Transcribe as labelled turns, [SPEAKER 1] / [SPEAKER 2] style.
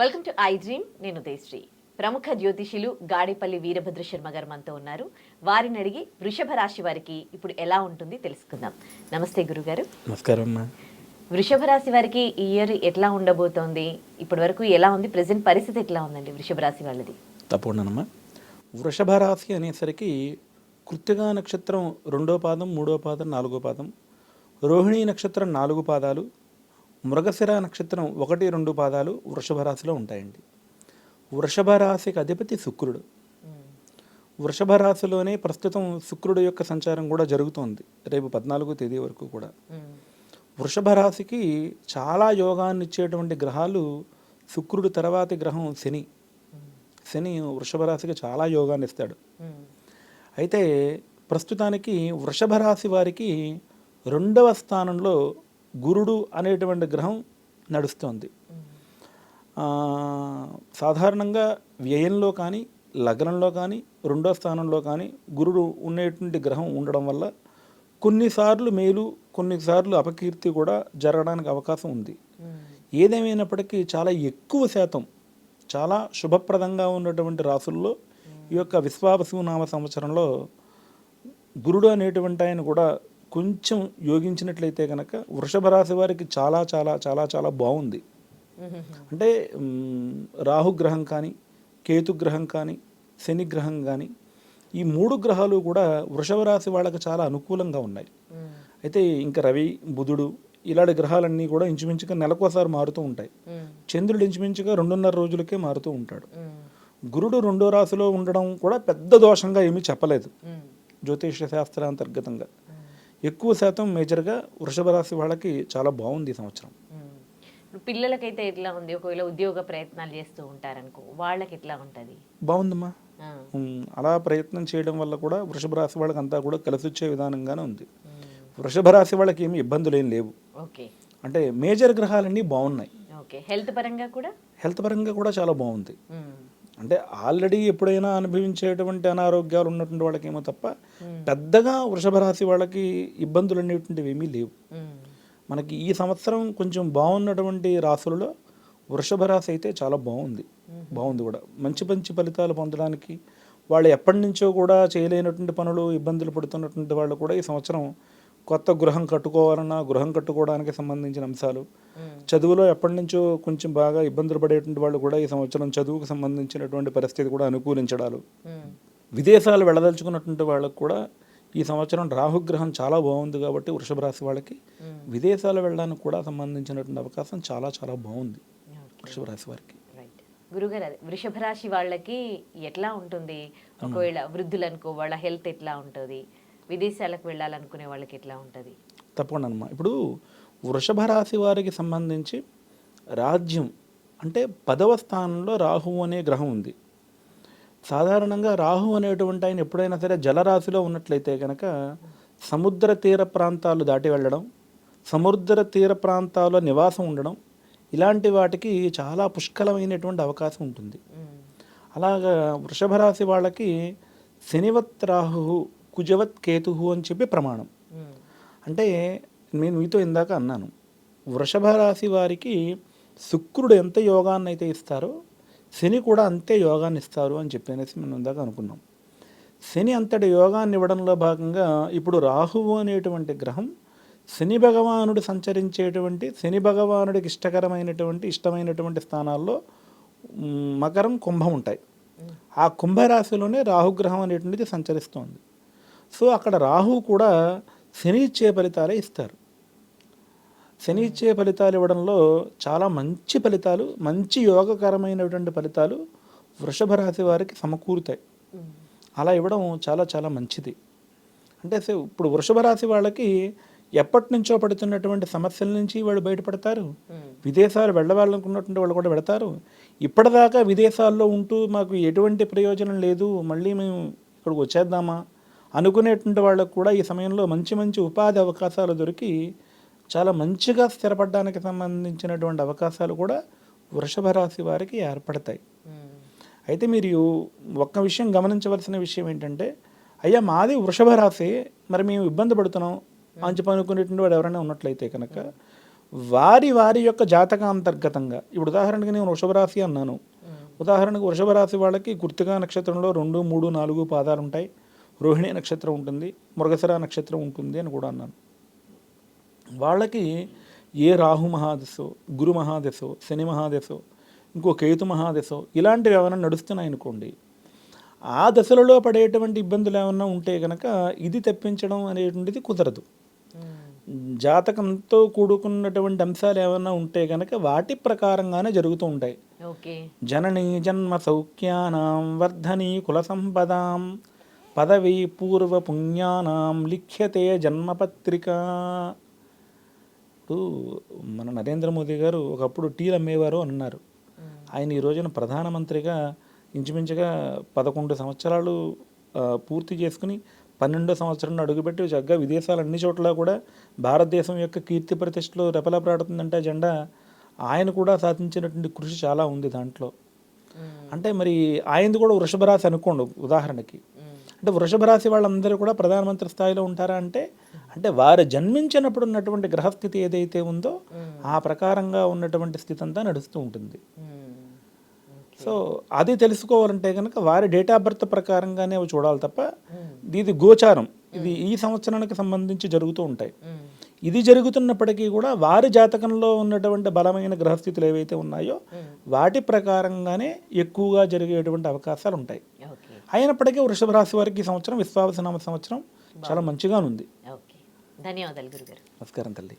[SPEAKER 1] Welcome to I dream నేను ఉదయశ్రీ. ప్రముఖ జ్యోతిషులు గాడిపల్లి వీరభద్ర శర్మ గారు మనతో ఉన్నారు. వారిని అడిగి వృషభ రాశి వారికి ఇప్పుడు ఎలా ఉంటుంది తెలుసుకుందాం. నమస్తే గురుగారు.
[SPEAKER 2] నమస్కారం అమ్మా.
[SPEAKER 1] వృషభ రాశి వారికి ఈ ఇయర్ ఎట్లా ఉండబోతోంది? ఇప్పటి వరకు ఎలా ఉంది? ప్రజెంట్ పరిస్థితి ఎట్లా ఉందండి వృషభ రాశి వాళ్ళది?
[SPEAKER 2] తప్పకుండానమ్మా వృషభ రాశి అనేసరికి కృత్తిగా నక్షత్రం రెండో పాదం మూడో పాదం నాలుగో పాదం రోహిణీ నక్షత్రం నాలుగు పాదాలు మృగశిర నక్షత్రం ఒకటి రెండు పాదాలు వృషభ రాశిలో ఉంటాయండి. వృషభ రాశికి అధిపతి శుక్రుడు. వృషభ రాశిలోనే ప్రస్తుతం శుక్రుడు యొక్క సంచారం కూడా జరుగుతోంది. రేపు పద్నాలుగో తేదీ వరకు కూడా. వృషభ రాశికి చాలా యోగాన్ని ఇచ్చేటువంటి గ్రహాలు శుక్రుడు తర్వాతి గ్రహం శని. శని వృషభ రాశికి చాలా యోగాన్ని ఇస్తాడు. అయితే ప్రస్తుతానికి వృషభ రాశి వారికి రెండవ స్థానంలో గురుడు అనేటువంటి గ్రహం నడుస్తోంది. సాధారణంగా వ్యయంలో కానీ లగ్నంలో కానీ రెండో స్థానంలో కానీ గురుడు ఉండేటువంటి గ్రహం ఉండడం వల్ల కొన్నిసార్లు మేలు కొన్నిసార్లు అపకీర్తి కూడా జరగడానికి అవకాశం ఉంది. ఏదేమైనప్పటికీ చాలా ఎక్కువ శాతం చాలా శుభప్రదంగా ఉన్నటువంటి రాసుల్లో ఈ యొక్క విశ్వావసు నామ సంవత్సరంలో గురుడు అనేటువంటి ఆయన కూడా కొంచెం యోగించినట్లయితే కనుక వృషభ రాశి వారికి చాలా చాలా చాలా చాలా బాగుంది. అంటే రాహుగ్రహం కానీ కేతుగ్రహం కానీ శనిగ్రహం కానీ ఈ మూడు గ్రహాలు కూడా వృషభ రాశి వాళ్ళకి చాలా అనుకూలంగా ఉన్నాయి. అయితే ఇంకా రవి బుధుడు ఇలాంటి గ్రహాలన్నీ కూడా ఇంచుమించుగా నెలకోసారి మారుతూ ఉంటాయి. చంద్రుడు ఇంచుమించుగా రెండున్నర రోజులకే మారుతూ ఉంటాడు. గురుడు రెండో రాశిలో ఉండడం కూడా పెద్ద దోషంగా ఏమీ చెప్పలేదు. జ్యోతిష శాస్త్రాంతర్గతంగా. ఎక్కువ శాతం మేజర్గా వృషభ రాశి వాళ్ళకి చాలా బాగుంది ఈ సంవత్సరం.
[SPEAKER 1] ఇప్పుడు పిల్లలకైతే ఎట్లా ఉంది? ఒకవేళ ఉద్యోగ ప్రయత్నాలు చేస్తూ ఉంటారనుకో వాళ్ళకి ఎట్లా ఉంటుంది?
[SPEAKER 2] బాగుందమ్మా. అలా ప్రయత్నం చేయడం వల్ల కూడా వృషభ రాశి వాళ్ళకి అంతా కూడా కలిసి వచ్చే విధానంగానే ఉంది. వృషభ రాశి వాళ్ళకి ఏమి ఇబ్బందులు ఏం లేవు.
[SPEAKER 1] ఓకే.
[SPEAKER 2] అంటే మేజర్ గ్రహాలన్నీ బాగున్నాయి.
[SPEAKER 1] ఓకే. హెల్త్ పరంగా కూడా?
[SPEAKER 2] హెల్త్ పరంగా కూడా చాలా బాగుంది. అంటే ఆల్రెడీ ఎప్పుడైనా అనుభవించేటువంటి అనారోగ్యాలు ఉన్నటువంటి వాళ్ళకి ఏమో తప్ప పెద్దగా వృషభ రాశి వాళ్ళకి ఇబ్బందులు అనేటువంటివి ఏమీ లేవు. మనకి ఈ సంవత్సరం కొంచెం బాగున్నటువంటి రాశులలో వృషభ రాశి అయితే చాలా బాగుంది. బాగుంది కూడా. మంచి మంచి ఫలితాలు పొందడానికి వాళ్ళు ఎప్పటి నుంచో కూడా చేయలేనటువంటి పనులు ఇబ్బందులు పడుతున్నటువంటి వాళ్ళు కూడా ఈ సంవత్సరం కొత్త గృహం కట్టుకోవాలన్నా గృహం కట్టుకోవడానికి సంబంధించిన అంశాలు. చదువులో ఎప్పటి నుంచో కొంచెం బాగా ఇబ్బందులు పడేటువంటి వాళ్ళు కూడా ఈ సంవత్సరం చదువుకు సంబంధించినటువంటి పరిస్థితి కూడా అనుకూలించడాలు. విదేశాలు వెళ్ళదలుచుకున్నటువంటి వాళ్ళకు కూడా ఈ సంవత్సరం రాహుగ్రహం చాలా బాగుంది కాబట్టి వృషభ రాశి వాళ్ళకి విదేశాలు వెళ్ళడానికి కూడా సంబంధించినటువంటి అవకాశం చాలా చాలా బాగుంది వృషభ రాశి వారికి.
[SPEAKER 1] గురుగారు అదే వృషభ రాశి వాళ్ళకి ఎట్లా ఉంటుంది? ఒకవేళ వృద్ధులు అనుకో వాళ్ళ హెల్త్ ఎట్లా ఉంటుంది? విదేశాలకు వెళ్ళాలనుకునే వాళ్ళకి ఎట్లా ఉంటుంది?
[SPEAKER 2] తప్పకుండా అమ్మా. ఇప్పుడు వృషభ రాశి వారికి సంబంధించి రాజ్యం అంటే పదవ స్థానంలో రాహు అనే గ్రహం ఉంది. సాధారణంగా రాహు అనేటువంటి ఆయన ఎప్పుడైనా సరే జలరాశిలో ఉన్నట్లయితే కనుక సముద్ర తీర ప్రాంతాలు దాటి వెళ్ళడం సముద్ర తీర ప్రాంతాల్లో నివాసం ఉండడం ఇలాంటి వాటికి చాలా పుష్కలమైనటువంటి అవకాశం ఉంటుంది. అలాగా వృషభ రాశి వాళ్ళకి శనివత్ రాహు కుజవత్ కేతు అని చెప్పి ప్రమాణం. అంటే నేను మీతో ఇందాక అన్నాను వృషభ రాశి వారికి శుక్రుడు ఎంత యోగాన్ని అయితే ఇస్తారో శని కూడా అంతే యోగాన్ని ఇస్తారు అని చెప్పనేసి మనం ఇందాక అనుకున్నాం. శని అంతటి యోగాన్ని ఇవ్వడంలో భాగంగా ఇప్పుడు రాహువు అనేటువంటి గ్రహం శని భగవానుడు సంచరించేటువంటి శని భగవానుడికి ఇష్టకరమైనటువంటి ఇష్టమైనటువంటి స్థానాల్లో మకరం కుంభం ఉంటాయి. ఆ కుంభరాశిలోనే రాహుగ్రహం అనేటువంటిది సంచరిస్తోంది. సో అక్కడ రాహు కూడా శని ఇచ్చే ఫలితాలే ఇస్తారు. శని ఇచ్చే ఫలితాలు ఇవ్వడంలో చాలా మంచి ఫలితాలు మంచి యోగకరమైనటువంటి ఫలితాలు వృషభ రాశి వారికి సమకూరుతాయి. అలా ఇవ్వడం చాలా చాలా మంచిది. అంటే ఇప్పుడు వృషభ రాశి వాళ్ళకి ఎప్పటి నుంచో పడుతున్నటువంటి సమస్యల నుంచి వాళ్ళు బయటపడతారు. విదేశాలు వెళ్ళవాలనుకున్నటువంటి వాళ్ళు కూడా వెళతారు. ఇప్పటిదాకా విదేశాల్లో ఉంటూ మాకు ఎటువంటి ప్రయోజనం లేదు. మళ్ళీ మేము ఇక్కడికి వచ్చేద్దామా? అనుకునేటువంటి వాళ్ళకు కూడా ఈ సమయంలో మంచి మంచి ఉపాధి అవకాశాలు దొరికి చాలా మంచిగా స్థిరపడడానికి సంబంధించినటువంటి అవకాశాలు కూడా వృషభ రాశి వారికి ఏర్పడతాయి. అయితే మీరు ఒక్క విషయం గమనించవలసిన విషయం ఏంటంటే అయ్యా మాది వృషభ రాశి మరి మేము ఇబ్బంది పడుతున్నాం అని చెప్పి అనుకునేటువంటి వాడు ఎవరైనా ఉన్నట్లయితే కనుక వారి వారి యొక్క జాతక అంతర్గతంగా ఇప్పుడు ఉదాహరణకి నేను వృషభ రాశి అన్నాను. ఉదాహరణకు వృషభ రాశి వాళ్ళకి గుర్తుగా నక్షత్రంలో రెండు మూడు నాలుగు పాదాలు ఉంటాయి. రోహిణి నక్షత్రం ఉంటుంది మృగశిర నక్షత్రం ఉంటుంది అని కూడా అన్నాను. వాళ్ళకి ఏ రాహు మహాదశో గురు మహాదశో శని మహాదశో ఇంకో కేతు మహాదశో ఇలాంటివి ఏమైనా నడుస్తున్నాయి అనుకోండి ఆ దశలలో పడేటువంటి ఇబ్బందులు ఏమైనా ఉంటే కనుక ఇది తెప్పించడం అనేటువంటిది కుదరదు. జాతకంతో కూడుకున్నటువంటి అంశాలు ఏమైనా ఉంటే కనుక వాటి ప్రకారంగానే జరుగుతూ ఉంటాయి.
[SPEAKER 1] ఓకే.
[SPEAKER 2] జననీ జన్మ సౌఖ్యానాం వర్ధని కుల సంపదాం పదవి పూర్వ పుణ్యానాం లిఖ్యతే జన్మపత్రిక. ఇప్పుడు మన నరేంద్ర మోదీ గారు ఒకప్పుడు టీలు అమ్మేవారు అని అన్నారు ఆయన ఈ రోజున ప్రధానమంత్రిగా ఇంచుమించుగా పదకొండు సంవత్సరాలు పూర్తి చేసుకుని పన్నెండో సంవత్సరంలో అడుగుపెట్టి చక్కగా విదేశాలు అన్ని చోట్ల కూడా భారతదేశం యొక్క కీర్తి ప్రతిష్టలో రెపరెపలాడుతుందంటే జెండా ఆయన కూడా సాధించినటువంటి కృషి చాలా ఉంది దాంట్లో. అంటే మరి ఆయనది కూడా వృషభ రాశి అనుకోండి ఉదాహరణకి. అంటే వృషభ రాశి వాళ్ళందరూ కూడా ప్రధానమంత్రి స్థాయిలో ఉంటారా అంటే అంటే వారు జన్మించినప్పుడు ఉన్నటువంటి గ్రహస్థితి ఏదైతే ఉందో ఆ ప్రకారంగా ఉన్నటువంటి స్థితి అంతా నడుస్తూ ఉంటుంది. సో అది తెలుసుకోవాలంటే కనుక వారి డేట్ ఆఫ్ బర్త్ ప్రకారంగానే అవి చూడాలి తప్ప ఇది గోచారం. ఇది ఈ సంవత్సరానికి సంబంధించి జరుగుతూ ఉంటాయి. ఇది జరుగుతున్నప్పటికీ కూడా వారి జాతకంలో ఉన్నటువంటి బలమైన గ్రహస్థితులు ఏవైతే ఉన్నాయో వాటి ప్రకారంగానే ఎక్కువగా జరిగేటువంటి అవకాశాలు ఉంటాయి. అయినప్పటికీ వృషభ రాశి వారికి ఈ సంవత్సరం విశ్వావసనామ సంవత్సరం చాలా మంచిగా ఉంది
[SPEAKER 1] ధన్యవాదాలు గురుగారు.
[SPEAKER 2] నమస్కారం తల్లి.